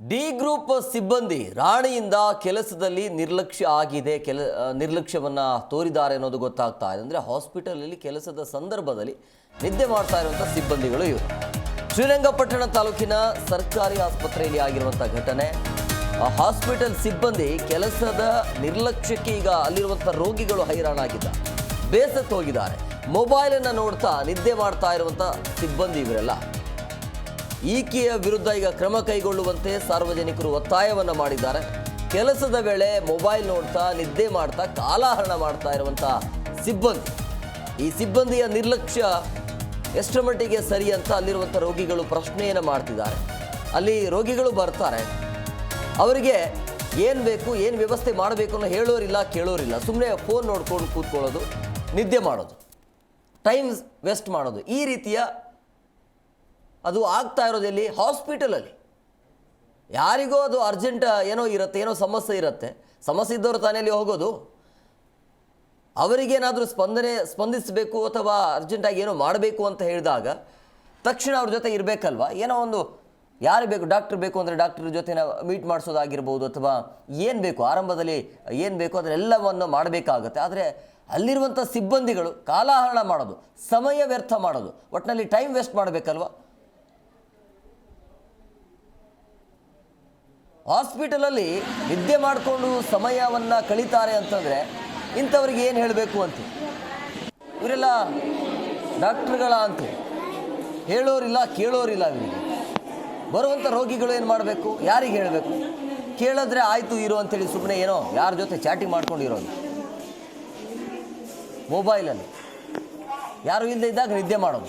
D group ಸಿಬ್ಬಂದಿ ರಾಣಿಯಿಂದ ಕೆಲಸದಲ್ಲಿ ನಿರ್ಲಕ್ಷ್ಯ ಆಗಿದೆ, ಕೆಲ ನಿರ್ಲಕ್ಷ್ಯವನ್ನು ತೋರಿದ್ದಾರೆ ಅನ್ನೋದು ಗೊತ್ತಾಗ್ತಾ ಇದೆ. ಅಂದರೆ ಹಾಸ್ಪಿಟಲಲ್ಲಿ ಕೆಲಸದ ಸಂದರ್ಭದಲ್ಲಿ ನಿದ್ದೆ ಮಾಡ್ತಾ ಇರುವಂಥ ಸಿಬ್ಬಂದಿಗಳು ಇವರು. ಶ್ರೀರಂಗಪಟ್ಟಣ ತಾಲೂಕಿನ ಸರ್ಕಾರಿ ಆಸ್ಪತ್ರೆಯಲ್ಲಿ ಆಗಿರುವಂಥ ಘಟನೆ. ಹಾಸ್ಪಿಟಲ್ ಸಿಬ್ಬಂದಿ ಕೆಲಸದ ನಿರ್ಲಕ್ಷ್ಯಕ್ಕೆ ಈಗ ಅಲ್ಲಿರುವಂಥ ರೋಗಿಗಳು ಹೈರಾಣಾಗಿದ್ದ. ಬೇಸತ್ತು ಹೋಗಿದ್ದಾರೆ. ಮೊಬೈಲನ್ನು ನೋಡ್ತಾ ನಿದ್ದೆ ಮಾಡ್ತಾ ಇರುವಂಥ ಸಿಬ್ಬಂದಿ ಇವರೆಲ್ಲ. ಈಕೆಯ ವಿರುದ್ಧ ಈಗ ಕ್ರಮ ಕೈಗೊಳ್ಳುವಂತೆ ಸಾರ್ವಜನಿಕರು ಒತ್ತಾಯವನ್ನು ಮಾಡಿದ್ದಾರೆ. ಕೆಲಸದ ವೇಳೆ ಮೊಬೈಲ್ ನೋಡ್ತಾ, ನಿದ್ದೆ ಮಾಡ್ತಾ, ಕಾಲಹರಣ ಮಾಡ್ತಾ ಇರುವಂಥ ಸಿಬ್ಬಂದಿ. ಈ ಸಿಬ್ಬಂದಿಯ ನಿರ್ಲಕ್ಷ್ಯ ಎಷ್ಟರ ಮಟ್ಟಿಗೆ ಸರಿ ಅಂತ ಅಲ್ಲಿರುವಂಥ ರೋಗಿಗಳು ಪ್ರಶ್ನೆಯನ್ನು ಮಾಡ್ತಿದ್ದಾರೆ. ಅಲ್ಲಿ ರೋಗಿಗಳು ಬರ್ತಾರೆ. ಅವರಿಗೆ ಏನು ಬೇಕು, ಏನು ವ್ಯವಸ್ಥೆ ಮಾಡಬೇಕು ಅನ್ನೋ ಹೇಳೋರಿಲ್ಲ, ಕೇಳೋರಿಲ್ಲ. ಸುಮ್ಮನೆ ಫೋನ್ ನೋಡ್ಕೊಂಡು ಕೂತ್ಕೊಳ್ಳೋದು, ನಿದ್ದೆ ಮಾಡೋದು. ಟೈಮ್ ವೇಸ್ಟ್ ಮಾಡೋದು. ಈ ರೀತಿಯ ಅದು ಆಗ್ತಾ ಇರೋದೆಲ್ಲಿ ಹಾಸ್ಪಿಟಲಲ್ಲಿ. ಯಾರಿಗೋ ಅದು ಅರ್ಜೆಂಟ್ ಏನೋ ಇರುತ್ತೆ, ಏನೋ ಸಮಸ್ಯೆ ಇರುತ್ತೆ. ಸಮಸ್ಯೆ ಇದ್ದವರು ತಾನೇ ಅಲ್ಲಿ ಹೋಗೋದು. ಅವರಿಗೇನಾದರೂ ಸ್ಪಂದನೆ, ಸ್ಪಂದಿಸಬೇಕು ಅಥವಾ ಅರ್ಜೆಂಟಾಗಿ ಏನೋ ಮಾಡಬೇಕು ಅಂತ ಹೇಳಿದಾಗ ತಕ್ಷಣ ಅವ್ರ ಜೊತೆ ಇರಬೇಕಲ್ವ? ಏನೋ ಒಂದು ಯಾರು ಬೇಕು, ಡಾಕ್ಟ್ರ್ ಬೇಕು ಅಂದರೆ ಡಾಕ್ಟ್ರ್ ಜೊತೆ ಮೀಟ್ ಮಾಡಿಸೋದಾಗಿರ್ಬೋದು ಅಥವಾ ಏನು ಬೇಕು, ಆರಂಭದಲ್ಲಿ ಏನು ಬೇಕು ಅದನ್ನೆಲ್ಲವನ್ನು ಮಾಡಬೇಕಾಗುತ್ತೆ. ಆದರೆ ಅಲ್ಲಿರುವಂಥ ಸಿಬ್ಬಂದಿಗಳು ಕಾಲಹರಣ ಮಾಡೋದು, ಸಮಯ ವ್ಯರ್ಥ ಮಾಡೋದು ಒಟ್ಟಿನಲ್ಲಿ ಟೈಮ್ ವೇಸ್ಟ್ ಮಾಡಬೇಕಲ್ವ? ಹಾಸ್ಪಿಟಲಲ್ಲಿ ನಿದ್ದೆ ಮಾಡಿಕೊಂಡು ಸಮಯವನ್ನು ಕಳೀತಾರೆ ಅಂತಂದರೆ ಇಂಥವ್ರಿಗೆ ಏನು ಹೇಳಬೇಕು ಅಂತ? ಇವರೆಲ್ಲ ಡಾಕ್ಟ್ರುಗಳ ಅಂತ ಹೇಳೋರಿಲ್ಲ, ಕೇಳೋರಿಲ್ಲ ಇವರಿಗೆ. ಬರುವಂಥ ರೋಗಿಗಳು ಏನು ಮಾಡಬೇಕು? ಯಾರಿಗೆ ಹೇಳಬೇಕು? ಕೇಳಿದ್ರೆ ಆಯಿತು ಇರೋ ಅಂತೇಳಿ ಸುಮ್ಮನೆ ಏನೋ ಯಾರ ಜೊತೆ ಚಾಟಿಂಗ್ ಮಾಡ್ಕೊಂಡು ಇರೋದು ಮೊಬೈಲಲ್ಲಿ ಯಾರು ಇಲ್ಲದೆ ಇದ್ದಾಗ ನಿದ್ದೆ ಮಾಡೋದು.